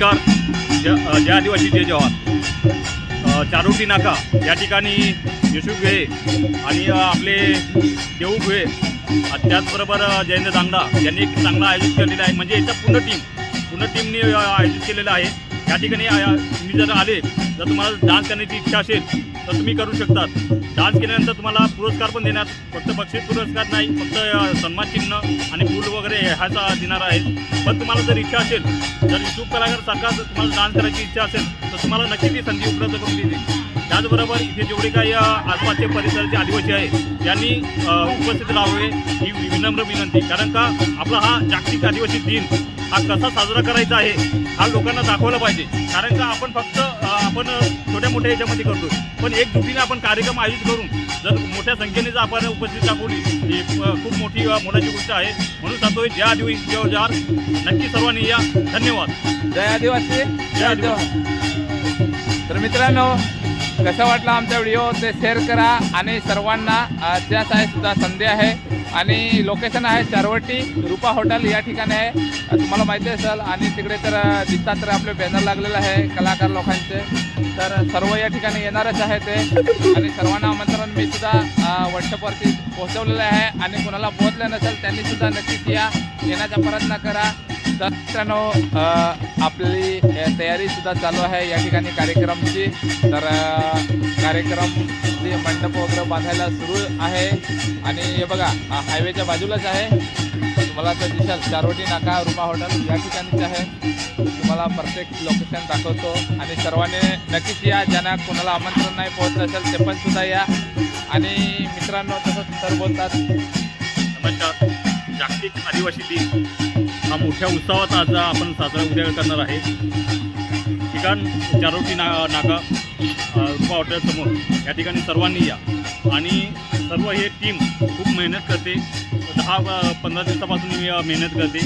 नमस्कार. ज जय आदिवासी जय जवाहर चारोटी नाका या ठिकाणी यशू घुये आणि आपले देऊ घुये त्याचबरोबर जयंत दांगडा यांनी एक चांगलं आयोजित केलेलं आहे. म्हणजे याचं पूर्ण टीम पूर्ण टीमने आयोजित केलेलं आहे. या ठिकाणी तुम्ही जर आले जर तुम्हाला डान्स करण्याची इच्छा असेल तर तुम्ही करू शकतात. डान्स केल्यानंतर तुम्हाला पुरस्कार पण देण्यात फक्त बक्षीस पुरस्कार नाही फक्त सन्मान चिन्ह आणि फूल वगैरे ह्याचा देणार आहे पण तुम्हाला जर इच्छा असेल जर युट्यूब कलाकार सारखा जर तुम्हाला डान्स करायची इच्छा असेल तर तुम्हाला नक्की ती संधी उपलब्ध करून दिली त्याचबरोबर इथे जेवढे काही आसपासचे परिसराचे आदिवासी आहे त्यांनी उपस्थित राहावे ही विनम्र विनंती. कारण का आपला हा जागतिक आदिवासी दिन हा कसा साजरा करायचा आहे हा लोकांना दाखवला पाहिजे. कारण का आपण फक्त आपण छोट्या मोठ्या याच्यामध्ये करतो पण एक जुटीने आपण कार्यक्रम आयोजित करून जर मोठ्या संख्येने जर आपण उपस्थित दाखवली ही खूप मोठी मोलाची गोष्ट आहे. म्हणून सांगतोय जय आदिवासी जय जवाहर नक्की सर्वांनी या. धन्यवाद. जय आदिवासी. जय आदिवासी. तर मित्रांनो कसं वाटलं आमचा व्हिडिओ? ते शेअर करा आणि सर्वांना त्याच आहे सुद्धा संधी आहे. आणि लोकेशन आहे चारवटी रुपा हॉटेल या ठिकाणी आहे. तुम्हाला माहिती असेल आणि तिकडे तर दिसतात तर आपले बॅनर लागलेलं आहे कलाकार लोकांचे. तर सर्व या ठिकाणी येणारच आहे ते. आणि सर्वांना आमंत्रण मी सुद्धा व्हॉट्सअपवरती पोहोचवलेलं आहे. आणि कोणाला पोहोचलं नसेल त्यांनी सुद्धा नक्कीच या. येण्याचा प्रयत्न करा. तर मित्रांनो आपली तयारीसुद्धा तयारी सुद्धा चालू आहे या ठिकाणी कार्यक्रमची. तर कार्यक्रम जे मंडप वगैरे बांधायला सुरू आहे. आणि हे बघा हायवेच्या बाजूलाच आहे. तुम्हाला तर दिसाल चारोटी नाका रुमा हॉटेल या ठिकाणीच आहे. तुम्हाला प्रत्येक लोकेशन दाखवतो. आणि सर्वांनी नक्कीच या ज्यांना कोणाला आमंत्रण नाही पोहोचलं असेल ते पण सुद्धा या. आणि मित्रांनो तसंच सर बोलतात. नमस्कार. जागतिक आदिवासी दिन. हा मोठ्या उत्सवात आज आपण साजरा उद्या करणार आहे. ठिकाण चारोटी ना नाका अ, रुपा हॉटेलसमोर. या ठिकाणी सर्वांनी या. आणि सर्व हे टीम खूप मेहनत करते. दहा पंधरा दिवसापासून मेहनत करते.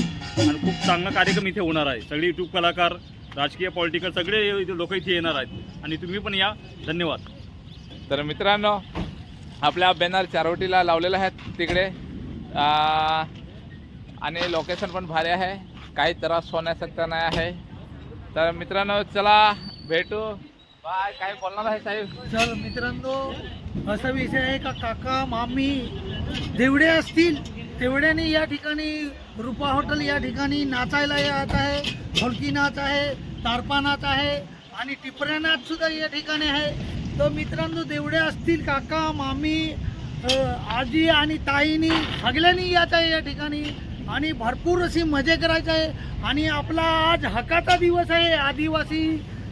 आणि खूप चांगला कार्यक्रम इथे होणार आहे. सगळे यूट्यूब कलाकार राजकीय पॉलिटिकल सगळे लोक इथे येणार आहेत. आणि तुम्ही पण या. धन्यवाद. तर मित्रांनो आपल्या बॅनर चारोटीला लावलेला आहे तिकडे. आणि लोकेशन पण भारी आहे. काही त्रास होण्यासारखं नाही आहे. तर मित्रांनो चला भेटू. बाय काय बोलणार आहे साहेब? तर मित्रांनो असा विषय आहे का काका मामी जेवढे असतील तेवढ्याने या ठिकाणी रुपा हॉटेल या ठिकाणी नाचायला येत आहे. ढोलकी नाच आहे तारपा नाच आहे आणि टिपऱ्या नाच सुद्धा या ठिकाणी आहे. तर मित्रांनो जेवढे असतील काका मामी आजी आणि ताईनी सगळ्यांनी यायचं आहे या ठिकाणी. आणि भरपूर अशी मजा करायची आहे. आणि आपला आज हकाचा दिवस आहे आदिवासी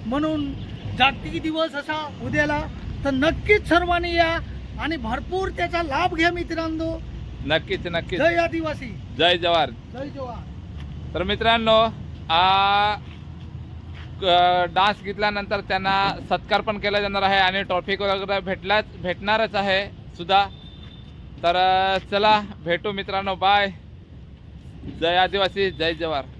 म्हणून जागतिक दिवस असा उद्याला. तर नक्कीच सर्वांनी या आणि भरपूर त्याचा लाभ घ्या मित्रांनो. नक्कीच नक्कीच. जय आदिवासी. जय जवाहर. जय जवान तर मित्रांनो आ, डान्स घेतल्यानंतर त्यांना सत्कार पण केला जाणार आहे आणि ट्रॉफिक वगैरे भेटलाच भेटणारच आहे सुद्धा. तर चला भेटू मित्रांनो बाय. जय आदिवासी जय जवाहर